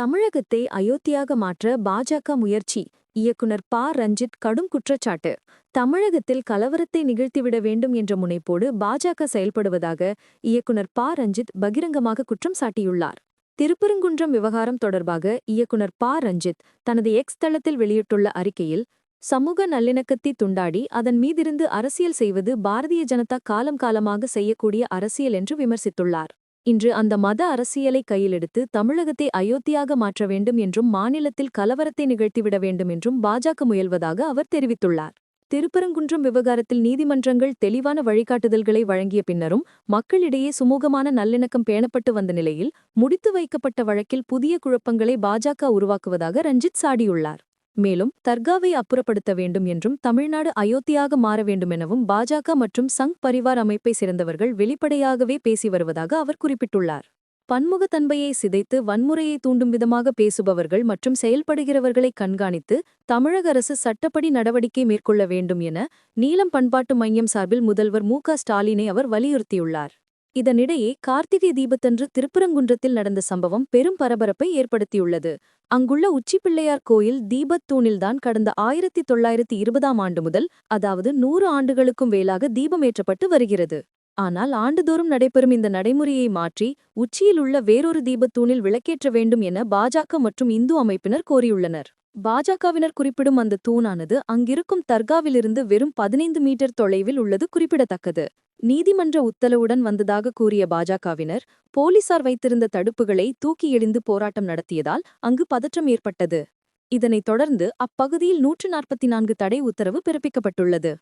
தமிழகத்தை அயோத்தியாக மாற்ற பாஜக முயற்சி இயக்குனர் ப. ரஞ்சித் கடும் குற்றச்சாட்டு. தமிழகத்தில் கலவரத்தை நிகழ்த்திவிட வேண்டும் என்ற முனைப்போடு பாஜக செயல்படுவதாக இயக்குனர் ப. ரஞ்சித் பகிரங்கமாக குற்றம் சாட்டியுள்ளார். திருப்பரங்குன்றம் விவகாரம் தொடர்பாக இயக்குனர் ப. ரஞ்சித் தனது எக்ஸ் தளத்தில் வெளியிட்டுள்ள அறிக்கையில் சமூக நல்லிணக்கத்தை துண்டாடி அதன் மீதிருந்து அரசியல் செய்வது பாரதிய ஜனதா காலம் காலமாக செய்யக்கூடிய அரசியல் என்று விமர்சித்துள்ளார். இன்று அந்த மத அரசியலை கையிலெடுத்து தமிழகத்தை அயோத்தியாக மாற்ற வேண்டும் என்றும் மாநிலத்தில் கலவரத்தை நிகழ்த்திவிட வேண்டும் என்றும் பாஜக முயல்வதாக அவர் தெரிவித்துள்ளார். திருப்பரங்குன்றம் விவகாரத்தில் நீதிமன்றங்கள் தெளிவான வழிகாட்டுதல்களை வழங்கிய பின்னரும் மக்களிடையே சுமூகமான நல்லிணக்கம் பேணப்பட்டு வந்த நிலையில் முடித்து வைக்கப்பட்ட வழக்கில் புதிய குழப்பங்களை பாஜக உருவாக்குவதாக ரஞ்சித் சாடியுள்ளார். மேலும் தர்காவை அப்புறப்படுத்த வேண்டும் என்றும் தமிழ்நாடு அயோத்தியாக மாற வேண்டுமெனவும் பாஜக மற்றும் சங் பரிவார் அமைப்பை சேர்ந்தவர்கள் வெளிப்படையாகவே பேசி வருவதாக அவர் குறிப்பிட்டுள்ளார். பன்முகத்தன்மையை சிதைத்து வன்முறையை தூண்டும் விதமாக பேசுபவர்கள் மற்றும் செயல்படுகிறவர்களை கண்காணித்து தமிழக அரசு சட்டப்படி நடவடிக்கை மேற்கொள்ள வேண்டும் என நீலம் பண்பாட்டு மையம் சார்பில் முதல்வர் மு ஸ்டாலினை அவர் வலியுறுத்தியுள்ளார். இதனிடையே கார்த்திகை தீபத்தன்று திருப்பரங்குன்றத்தில் நடந்த சம்பவம் பெரும் பரபரப்பை ஏற்படுத்தியுள்ளது. அங்குள்ள உச்சிப்பிள்ளையார் கோயில் தீபத்தூணில்தான் கடந்த ஆயிரத்தி தொள்ளாயிரத்தி இருபதாம் ஆண்டு முதல் அதாவது நூறு ஆண்டுகளுக்கும் வேலாக தீபமேற்றப்பட்டு வருகிறது. ஆனால் ஆண்டுதோறும் நடைபெறும் இந்த நடைமுறையை மாற்றி உச்சியில் உள்ள வேறொரு தீபத்தூணில் விளக்கேற்ற வேண்டும் என பாஜக மற்றும் இந்து அமைப்பினர் கோரியுள்ளனர். பாஜகவினர் குறிப்பிடும் அந்த தூணானது அங்கிருக்கும் தர்காவிலிருந்து வெறும் பதினைந்து மீட்டர் தொலைவில் உள்ளது குறிப்பிடத்தக்கது. நீதிமன்ற உத்தரவுடன் வந்ததாக கூறிய பாஜகவினர் போலீசார் வைத்திருந்த தடுப்புகளை தூக்கி எறிந்து போராட்டம் நடத்தியதால் அங்கு பதற்றம் ஏற்பட்டது. இதனைத் தொடர்ந்து அப்பகுதியில் நூற்று நாற்பத்தி நான்கு தடை உத்தரவு பிறப்பிக்கப்பட்டுள்ளது.